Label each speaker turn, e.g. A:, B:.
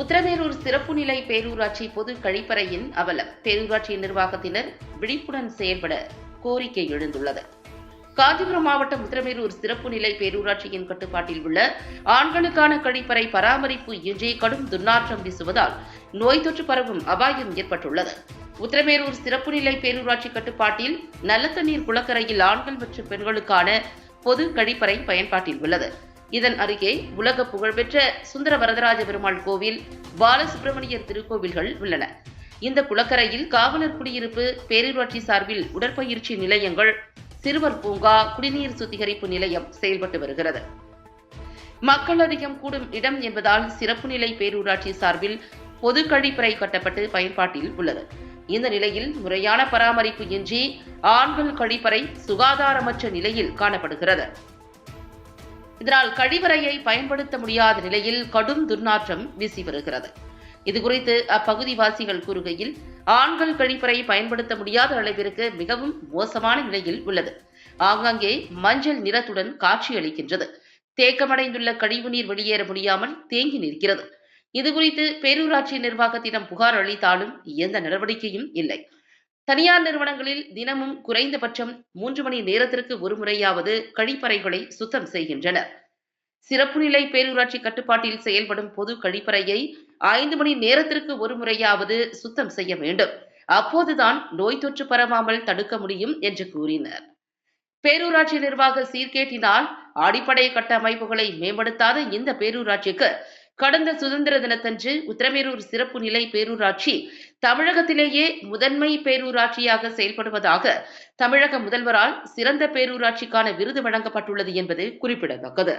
A: உத்தரமேரூர் சிறப்பு நிலை பேரூராட்சி பொது கழிப்பறையின் அவலம். பேரூராட்சி நிர்வாகத்தினர் விழிப்புடன் செயல்பட கோரிக்கை எழுந்துள்ளது. காஞ்சிபுரம் மாவட்டம் உத்தரமேரூர் சிறப்பு நிலை பேரூராட்சியின் கட்டுப்பாட்டில் உள்ள ஆண்களுக்கான கழிப்பறை பராமரிப்பு இன்றி கடும் துர்நாற்றம் வீசுவதால் நோய் தொற்று பரவும் அபாயம் ஏற்பட்டுள்ளது. உத்தரமேரூர் சிறப்பு நிலை பேரூராட்சி கட்டுப்பாட்டில் நல்ல தண்ணீர் குளக்கரையில் ஆண்கள் மற்றும் பெண்களுக்கான பொது கழிப்பறை பயன்பாட்டில் உள்ளது. இதன் அருகே உலக புகழ்பெற்ற சுந்தர வரதராஜ பெருமாள் கோவில் பாலசுப்பிரமணியர் திருக்கோவில்கள் உள்ளன. இந்த குளக்கரையில் காவலர் குடியிருப்பு பேரூராட்சி சார்பில் உடற்பயிற்சி நிலையங்கள் சிறுவர் பூங்கா குடிநீர் சுத்திகரிப்பு நிலையம் செயல்பட்டு வருகிறது. மக்கள் அதிகம் கூடும் இடம் என்பதால் சிறப்பு நிலை பேரூராட்சி சார்பில் பொது கழிப்பறை கட்டப்பட்டு பயன்பாட்டில் உள்ளது. இந்த நிலையில் முறையான பராமரிப்பு இன்றி ஆண்கள் கழிப்பறை சுகாதாரமற்ற நிலையில் காணப்படுகிறது. இதனால் கழிவறையை பயன்படுத்த முடியாத நிலையில் கடும் துர்நாற்றம் வீசி வருகிறது. இதுகுறித்து அப்பகுதிவாசிகள் கூறுகையில் ஆண்கள் கழிப்பறை பயன்படுத்த முடியாத அளவிற்கு மிகவும் மோசமான நிலையில் உள்ளது. ஆங்காங்கே மஞ்சள் நிறத்துடன் காட்சியளிக்கின்றது தேக்கமடைந்துள்ள கழிவுநீர் வெளியேற முடியாமல் தேங்கி நிற்கிறது. இதுகுறித்து பேரூராட்சி நிர்வாகத்திடம் புகார் அளித்தாலும் எந்த நடவடிக்கையும் இல்லை. தனியார் நிறுவனங்களில் தினமும் குறைந்தபட்சம் மூன்று மணி நேரத்திற்கு ஒரு முறையாவது கழிப்பறைகளை சுத்தம் செய்கின்றனர். சிறப்பு நிலை பேரூராட்சி கட்டுப்பாட்டில் செயல்படும் பொது கழிப்பறையை ஐந்து மணி நேரத்திற்கு ஒரு முறையாவது சுத்தம் செய்ய வேண்டும். அப்போதுதான் நோய் தொற்று பரவாமல் தடுக்க முடியும் என்று கூறினர். பேரூராட்சி நிர்வாக சீர்கேட்டினால் அடிப்படை கட்டமைப்புகளை மேம்படுத்தாத இந்த பேரூராட்சிக்கு கடந்த சுதந்திர தினத்தன்று உத்தரமேரூர் சிறப்பு நிலை பேரூராட்சி தமிழகத்திலேயே முதன்மை பேரூராட்சியாக செயல்படுவதாக தமிழக முதல்வரால் சிறந்த பேரூராட்சிக்கான விருது வழங்கப்பட்டுள்ளது என்பது குறிப்பிடத்தக்கது.